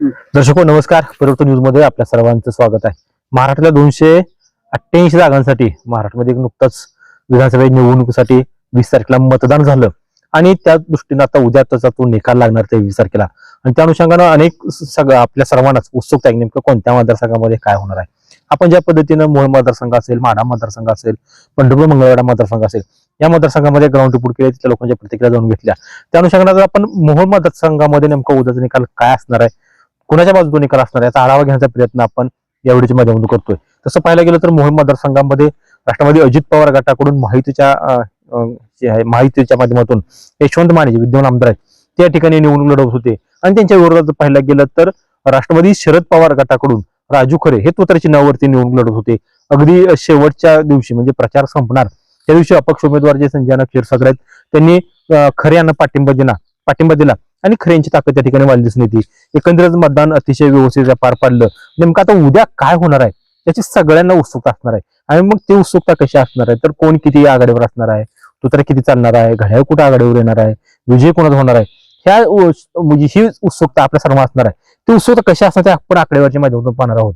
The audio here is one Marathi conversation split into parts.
दर्शको नमस्कार. परिवर्तन न्यूजमध्ये आपल्या सर्वांचं स्वागत आहे. महाराष्ट्रातल्या दोनशे अठ्ठ्याऐंशी जागांसाठी महाराष्ट्रामध्ये एक नुकताच विधानसभा निवडणुकीसाठी वीस तारखेला मतदान झालं. आणि त्या दृष्टीनं आता उद्या त्याचा तो निकाल लागणार ते वीस तारखेला. आणि त्या अनुषंगानं अनेक सगळं आपल्या सर्वांनाच उत्सुकता आहे नेमकं कोणत्या मतदारसंघामध्ये काय होणार आहे. आपण ज्या पद्धतीनं मोहोळ मतदारसंघ असेल माढा मतदारसंघ असेल पंढरपूर मंगळवेढा मतदारसंघ असेल या मतदारसंघामध्ये ग्राउंड रिपोर्ट केले तिथल्या लोकांच्या प्रतिक्रिया जाऊन घेतल्या. त्या अनुषंगानं आपण मोहोळ मतदारसंघामध्ये नेमका उद्याचा निकाल काय असणार आहे कुणाच्या बाजूने निकाल असणार याचा आढावा घेण्याचा प्रयत्न आपण यावेळीच्या माध्यमातून करतोय. तसं पाहायला गेलं तर मोहोळ मतदारसंघामध्ये राष्ट्रवादी अजित पवार गटाकडून माहितीच्या जे आहे माहितीच्या माध्यमातून यशवंत माने जे विद्यमान आमदार आहेत त्या ठिकाणी निवडणूक लढवत होते. आणि त्यांच्या विरोधात जर पाहायला गेलं तर राष्ट्रवादी शरद पवार गटाकडून राजू खरे हे तोतर चिन्हावरती निवडणूक लढत होते. अगदी शेवटच्या दिवशी म्हणजे प्रचार संपणार त्या दिवशी अपक्ष उमेदवार जे संजय क्षीरसागर आहेत त्यांनी खरे यांना पाठिंबा दिला. पाठिंबा दिला. आणि खऱ्यांची ताकद त्या ठिकाणी वाढली दिसून येते. एकंदरीत मतदान अतिशय व्यवस्थित पार पाडलं. नेमकं आता उद्या काय होणार आहे? त्याची सगळ्यांना उत्सुकता असणार आहे. आणि मग ती उत्सुकता कशी असणार आहे? तर कोण किती आघाडीवर असणार आहे? तो किती चालणार आहे? घड्याळ कुठं आघाडीवर येणार आहे? विजय कोणाचा होणार आहे? ह्या म्हणजे ही उत्सुकता आपल्या सर्व असणार आहे. ती उत्सुकता कशी असणार ते आपण आकडेवारीच्या माध्यमातून पाहणार आहोत.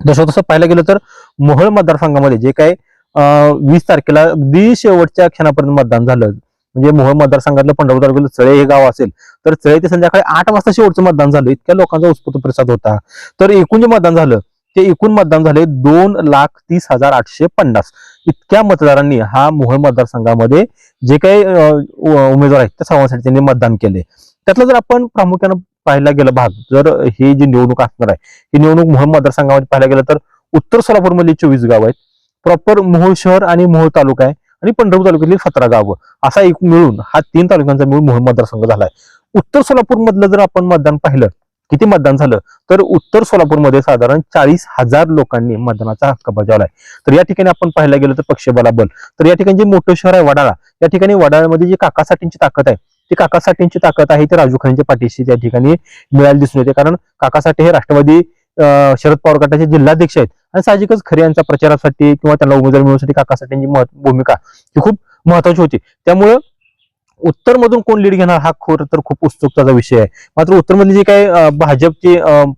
जसं तसं पाहायला गेलं तर मोहळ मतदारसंघामध्ये जे काय वीस तारखेला अगदी शेवटच्या क्षणापर्यंत मतदान झालं. म्हणजे मोहोळ मतदारसंघातलं पंढरपूर तालुक्यातलं चळे हे गाव असेल तर चळे ते संध्याकाळी आठ वाजता शेवटचं मतदान झालं. इतक्या लोकांचा उत्स्फूर्त प्रसाद होता. तर एकूण जे मतदान झालं ते एकूण मतदान झाले दोन लाख तीस हजार आठशे पन्नास. इतक्या मतदारांनी हा मोहोळ मतदारसंघामध्ये जे काही उमेदवार आहेत त्या सर्वांसाठी त्यांनी मतदान केले. त्यातलं जर आपण प्रामुख्यानं पाहायला गेलं भाग जर ही जी निवडणूक असणार आहे ही निवडणूक मोहोळ मतदारसंघामध्ये पाहायला गेलं तर उत्तर सोलापूरमधली चोवीस गाव आहेत. प्रॉपर मोहोळ शहर आणि मोहोळ तालुका आहे. आणि पंढरपूर तालुक्यातील सतरा गावं. असा एक मिळून हा तीन तालुक्यांचा मिळून मोहोळ मतदारसंघ झालाय. उत्तर सोलापूर मधलं जर आपण मतदान पाहिलं किती मतदान झालं? तर उत्तर सोलापूरमध्ये साधारण चाळीस हजार लोकांनी मतदानाचा हक्क बजावलाय. तर या ठिकाणी आपण पाहायला गेलं तर पक्ष बलाबल तर या ठिकाणी जे मोठं शहर आहे वडाळा या ठिकाणी वडाळ्यामध्ये जी काकासाठींची ताकद आहे ती काकासाठींची ताकद आहे ती राजू खानच्या पाठीशी त्या ठिकाणी मिळायला दिसून येते. कारण काकासाठी हे राष्ट्रवादी शरद पवार गटाचे जिल्हाध्यक्ष आहेत. आणि साहजिकच खरे यांच्या प्रचारासाठी किंवा त्यांना उमेदवारी मिळवण्यासाठी काकासाठींची महत्- भूमिका ही खूप महत्वाची होती. त्यामुळं उत्तर मधून कोण लीड घेणार हा खोर तर खूप उत्सुकताचा विषय आहे. मात्र उत्तर मधले जे काही भाजपचे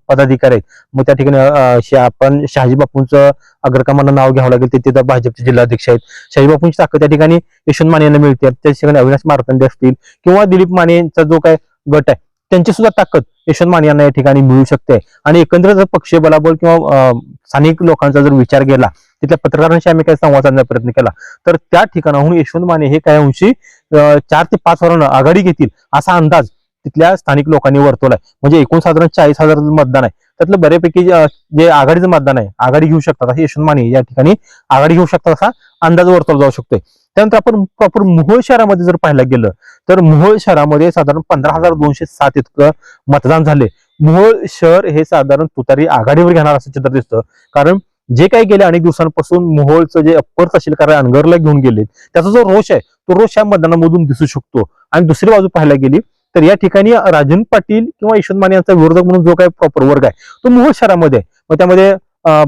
पदाधिकारी आहेत मग त्या ठिकाणी आपण शहाजी बापूंचं अग्रक्रमानं नाव घ्यावं लागेल ते तिथं भाजपचे जिल्हाध्यक्ष आहेत. शहाजी बापूंची ताकद त्या ठिकाणी यशवंत माने यांना मिळते. त्या ठिकाणी अविनाश मारतंडे असतील किंवा दिलीप माने यांचा जो काय गट आहे त्यांची सुद्धा ताकद यशवंत मान यांना या ठिकाणी मिळू शकते. आणि एकंदर जर पक्षीय बलाबल किंवा अं, स्थानिक लोकांचा जर विचार केला तिथल्या पत्रकारांशी आम्ही काही संवाद साधण्याचा प्रयत्न केला तर त्या ठिकाणाहून यशवंत माने हे काही अंशी चार ते पाच वरांना आघाडी घेतील असा अंदाज तिथल्या स्थानिक लोकांनी वर्तवलाय. म्हणजे एकूण साधारण चाळीस हजार मतदान आहे त्यातलं बऱ्यापैकी जे आघाडीचं मतदान आहे आघाडी घेऊ शकतात असं यशवंत माने या ठिकाणी आघाडी घेऊ शकतात असा अंदाज वर्तवला जाऊ शकतोय. त्यानंतर आपण प्रॉपर मोहोळ शहरामध्ये जर पाहायला गेलं तर मोहोळ शहरामध्ये साधारण पंधरा हजार दोनशे सात इतकं मतदान झाले. मोहोळ शहर हे साधारण तुतारी आघाडीवर घेणार असं चित्र दिसतं. कारण जे काही गेले अनेक दिवसांपासून मोहोळचं जे अप्पर तहसीलकार आहे, अनगरला घेऊन गेले त्याचा जो रोष आहे तो रोष या मतदानामधून दिसू शकतो. आणि दुसरी बाजू पाहायला गेली तर या ठिकाणी राजन पाटील किंवा यशवंत माने यांचा विरोधक म्हणून जो काही प्रॉपर वर्ग आहे तो मोहोळ शहरामध्ये आहे. मग त्यामध्ये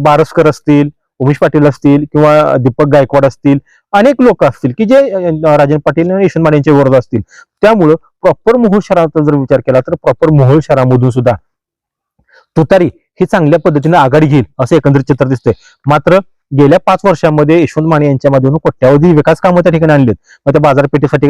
बारसकर असतील उमेश पाटील असतील किंवा दीपक गायकवाड असतील अनेक लोक असतील की जे अं, राजन पाटील आणि यशवंत यांचे विरोध असतील. त्यामुळं प्रॉपर मोहोळ शहराचा जर विचार केला तर प्रॉपर मोहोळ शहरामधून सुद्धा तुतारी ही चांगल्या पद्धतीने आघाडी घेईल असं एकंदरीत चित्र दिसतंय. मात्र गेल्या पाच वर्षांमध्ये यशवंत माने यांच्या माध्यमातून कोट्यावधी विकास कामं त्या ठिकाणी आणलीत. मग त्या बाजारपेठेसाठी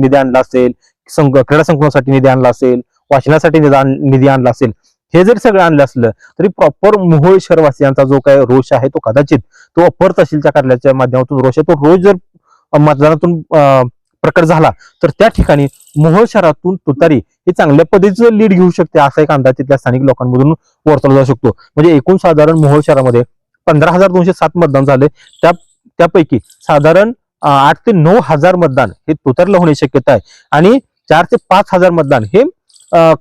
निधी आणला असेल संघ क्रीडा संकुलासाठी निधी आणला असेल वाचनासाठी निधी निधी आणला असेल. हे जर सगळं आणलं असलं तरी प्रॉपर मोहोळ शहरवासियांचा जो काय रोष आहे तो कदाचित तो अपर तहसीलच्या कार्यालयाच्या माध्यमातून रोष आहे. तो रोज जर मतदानातून प्रकट झाला तर त्या ठिकाणी मोहोळ शहरातून तुतारी हे चांगल्या पद्धतीचं लीड घेऊ शकते असा एक अंदाज तिथल्या स्थानिक लोकांमधून वर्तवला जाऊ शकतो. म्हणजे एकूण साधारण मोहोळ शहरामध्ये पंधरा हजार दोनशे सात मतदान झाले. त्या त्यापैकी साधारण आठ ते नऊ हजार मतदान हे तुतारला होण्याची शक्यता आहे. आणि चार ते पाच हजार मतदान हे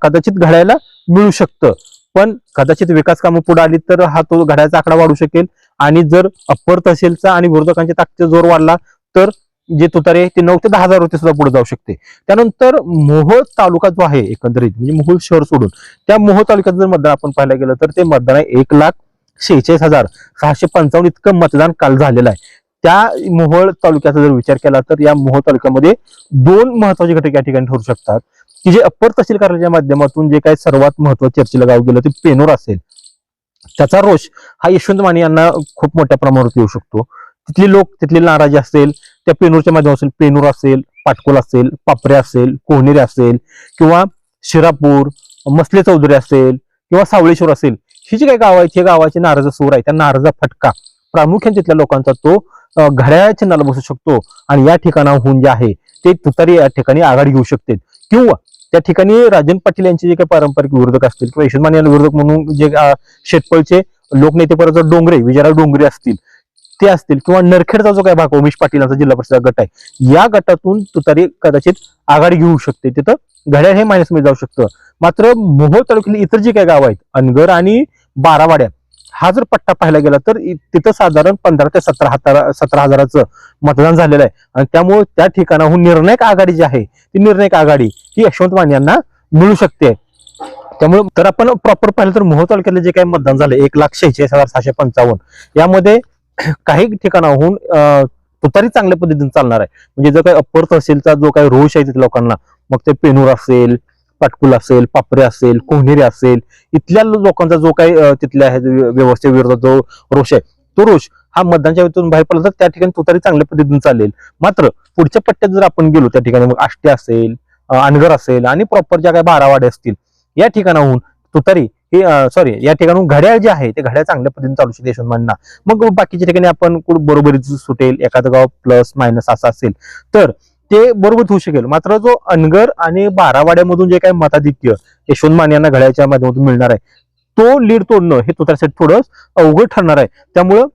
कदाचित घडायला मिळू शकतं. पण कदाचित विकास कामं पुढे आली तर हा तो घड्याचा आकडा वाढू शकेल. आणि जर अप्पर तहसीलचा आणि विरोधकांच्या ताकदीचा जोर वाढला तर जे तुतारे ते नऊ ते दहा हजार रुपये सुद्धा पुढे जाऊ शकते. त्यानंतर मोहोळ तालुका जो आहे एकंदरीत म्हणजे मोहोळ शहर सोडून त्या मोहोळ तालुक्यात जर मतदान आपण पाहायला गेलं तर ते मतदान आहे एक लाख शेहेचाळीस हजार सहाशे पंचावन्न इतकं मतदान काल झालेलं आहे. त्या मोहोळ तालुक्याचा जर विचार केला तर या मोहोळ तालुक्यामध्ये दोन महत्त्वाचे घटक या ठिकाणी ठरू शकतात. की जे अप्पर तहसील कार्यालयाच्या माध्यमातून जे काही सर्वात महत्वाचं चर्चेला गाव गेलं ते पेनोर असेल त्याचा रोष हा यशवंत माने यांना खूप मोठ्या प्रमाणावर येऊ शकतो. तिथले लोक तिथले नाराजी असेल त्या पेनूरच्या माध्यमातून पेनूर असेल पाटकोल असेल पापरे असेल कोहनेरे असेल किंवा शिरापूर मसले चौधरी असेल किंवा सावळेश्वर असेल ही जी काही गाव आहेत हे गावाचे नाराज सूर आहे त्या नाराजा फटका प्रामुख्याने तिथल्या लोकांचा तो घड्याळ्या चिन्हाला बसू शकतो. आणि या ठिकाणाहून जे आहे ते तुतारी या ठिकाणी आघाडी घेऊ शकते. किंवा त्या ठिकाणी राजन पाटील यांचे जे काही पारंपरिक विरोधक असतील किंवा यशवंत माने यांना विरोधक म्हणून जे शेतपळचे लोकनेतेपर्यंत डोंगरे विजयराव डोंगरे असतील ते असतील किंवा नरखेडचा जो काही भाग उमेश पाटील यांचा जिल्हा परिषद गट आहे या गटातून तुतारी कदाचित आघाडी घेऊ शकते. तिथं घड्याळ हे मायनसमध्ये जाऊ शकतं. मात्र मोहोळ तालुक्यातील इतर जे काही गाव आहेत अनगर आणि बारावाड्यात हा जर पट्टा पाहायला गेला तर तिथं साधारण पंधरा ते सतरा हजार सतरा हजाराचं मतदान झालेलं आहे. आणि त्यामुळे त्या ठिकाणाहून निर्णायक आघाडी जी आहे ती निर्णायक आघाडी ही यशवंत मान यांना मिळू शकते. त्यामुळे तर आपण प्रॉपर पाहिलं तर मोहोळ तालुक्यातले जे काही मतदान झालं एक लाख शेहेचाळीस हजार सहाशे पंचावन्न यामध्ये काही ठिकाणाहून तुतारी चांगल्या पद्धतीने चालणार आहे. म्हणजे जो काही अप्पर तहसीलचा जो काही रोष आहे तिथे लोकांना मग ते पेनूर असेल पाटकुल असेल पापरे असेल कोहनेरे असेल इथल्या लोकांचा जो काही तिथल्या ह्या व्यवस्थेविरोधात जो रोष आहे तो रोष हा मतदानच्या वेळेतून बाहेर पडला तर त्या ठिकाणी तुतारी चांगल्या पद्धतीने चालेल. मात्र पुढच्या पट्ट्यात जर आपण गेलो त्या ठिकाणी मग आष्टी असेल अनगर असेल आणि प्रॉपर ज्या काही बारावाडे असतील या ठिकाणाहून तुतारी हे सॉरी या ठिकाणून घड्याळ जे आहे ते घड्याळ चांगल्या पद्धतीने चालू शकते यशवंत मग बाकीच्या ठिकाणी आपण कुठं बरोबरीच सुटेल एखादं गाव प्लस मायनस असं असेल तर ते बरोबर होऊ शकेल. मात्र जो अनगर आणि बारावाड्यामधून जे काही मताधिक्य यशवंत मान यांना घड्याच्या माध्यमातून मिळणार आहे तो लीड तोडणं हे तुतारसाठी थोडं अवघड ठरणार आहे. त्यामुळं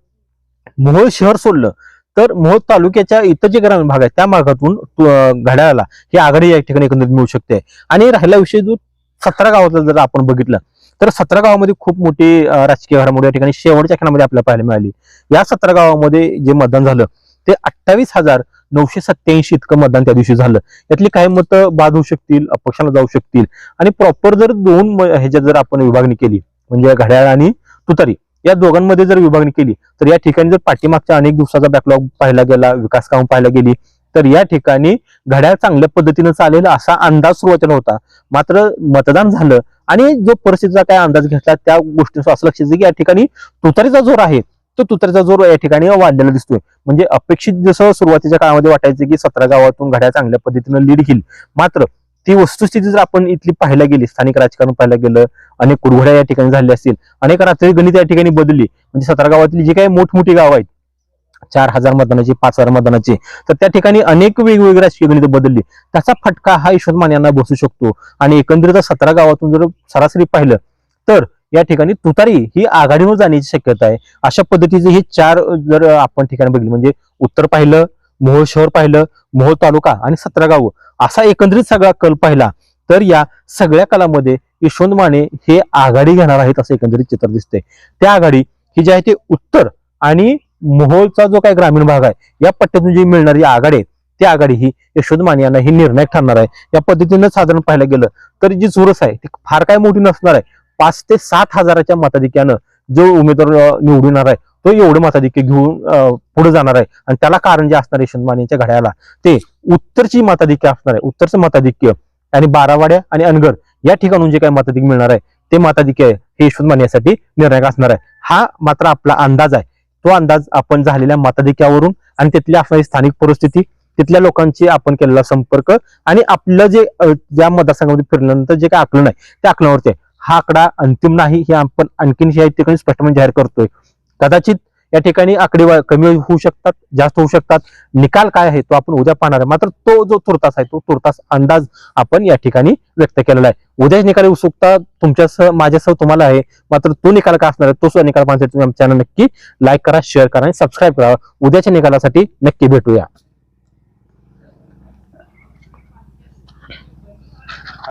मोहोळ शहर सोडलं तर मोहोळ तालुक्याच्या इतर जे ग्रामीण भाग आहेत त्या भागातून घड्याळाला ही आघाडी या ठिकाणी एकंदरीत मिळू शकते. आणि राहिला विषय जो सतरा गावातला जर आपण बघितलं तर सतरा गावामध्ये खूप मोठी राजकीय घडामोडी या ठिकाणी शेवटच्या क्षणामध्ये आपल्याला पाहायला मिळाली. या सतरा गावामध्ये जे मतदान झालं ते अठ्ठावीस हजार नऊशे सत्याऐंशी इतकं मतदान त्या दिवशी झालं. यातली काही मतं बाद होऊ शकतील अपक्षाला जाऊ शकतील. आणि प्रॉपर जर दोन म- ह्याच्यात जर आपण विभागणी केली म्हणजे घड्याळ आणि तुतारी या दोघांमध्ये जर विभागणी केली तर या ठिकाणी जर पाठीमागच्या अनेक दिवसाचा बॅकलॉग पाहायला गेला विकास काम पाहायला गेली तर या ठिकाणी घड्याळ चांगल्या पद्धतीनं चालेल असा अंदाज सुरुवातीला होता. मात्र मतदान झालं आणि जो परिस्थितीचा काय अंदाज घेतला त्या गोष्टीचं असं लक्षात की या ठिकाणी तुतारीचा जोर आहे. तो तुतारीचा जोर या ठिकाणी वाढलेला दिसतोय. म्हणजे अपेक्षित जसं सुरुवातीच्या काळामध्ये वाटायचं की सतरा गावातून घड्या चांगल्या पद्धतीनं लीड घेईल. मात्र ती वस्तुस्थिती जर आपण इथली पाहायला गेली स्थानिक राजकारण पाहायला गेलं अनेक कुरघोड्या या ठिकाणी झाल्या असतील अनेक रात्री गणित या ठिकाणी बदलली. म्हणजे सतरा गावातली जी काही मोठमोठी गावं आहेत चार हजार मतदानाची पाच हजार मतदानाची तर त्या ठिकाणी अनेक वेगवेगळी राजकीय गणित बदलली. त्याचा फटका हा यशवंत मान यांना बसू शकतो. आणि एकंदरीत सतरा गावातून जर सरासरी पाहिलं तर या ठिकाणी तुतारी ही आघाडीवर जाण्याची शक्यता आहे. अशा पद्धतीचे हे चार जर आपण ठिकाणी बघितलं म्हणजे उत्तर पाहिलं मोहोळ शहर पाहिलं मोहोळ तालुका आणि सतरा गाव असा एकंदरीत सगळा कल पाहिला तर या सगळ्या कलामध्ये यशवंत माने हे आघाडी घेणार आहेत असं एकंदरीत चित्र दिसतंय. त्या आघाडी ही जी आहे ते उत्तर आणि मोहोळचा जो काही ग्रामीण भाग आहे या पट्ट्यातून जी मिळणारी आघाडी आहे ती आघाडी ही यशवंत माने यांना ही निर्णायक ठरणार आहे. या पद्धतीनं साधारण पाहायला गेलं तर जी चुरस आहे ती फार काय मोठी नसणार आहे. पाच ते सात हजाराच्या मताधिक्यानं जो उमेदवार निवडणार निवडून आहे तो एवढं मताधिक्य घेऊन पुढे जाणार आहे. आणि त्याला कारण जे असणार आहे यशवंत घड्याला ते उत्तरची मताधिक्य असणार आहे. उत्तरचं मताधिक्य आणि बारावाड्या आणि अनगर या ठिकाणून जे काही मताधिक्य मिळणार आहे ते मताधिक्य आहे. हे यशवंत माने यासाठी निर्णायक असणार आहे. हा मात्र आपला अंदाज आहे. तो अंदाज आपण झालेल्या मताधिक्यावरून आणि तिथली असणारी स्थानिक परिस्थिती तिथल्या लोकांची आपण केलेला संपर्क आणि आपलं जे ज्या मतदारसंघामध्ये फिरल्यानंतर जे काही आकलन आहे त्या आकलनावरती आहे. हा आकडा अंतिम नाही हे आपण आणखीन या ठिकाणी स्पष्टपणे जाहीर करतोय. कदाचित या ठिकाणी आकडे कमी होऊ शकतात जास्त होऊ शकतात. निकाल काय आहे तो आपण उद्या पाहणार आहे. मात्र तो जो तुर्तास आहे तो तुर्तास अंदाज आपण या ठिकाणी व्यक्त केलेला आहे. उद्याच निकाल उत्सुकता तुमच्यासह माझ्यासह तुम्हाला आहे. मात्र तो निकाल काय असणार आहे तो सुद्धा निकाल पाहण्यासाठी तुम्ही आमच्या चॅनल नक्की लाईक करा शेअर करा आणि सबस्क्राईब करा. उद्याच्या निकालासाठी नक्की भेटूया.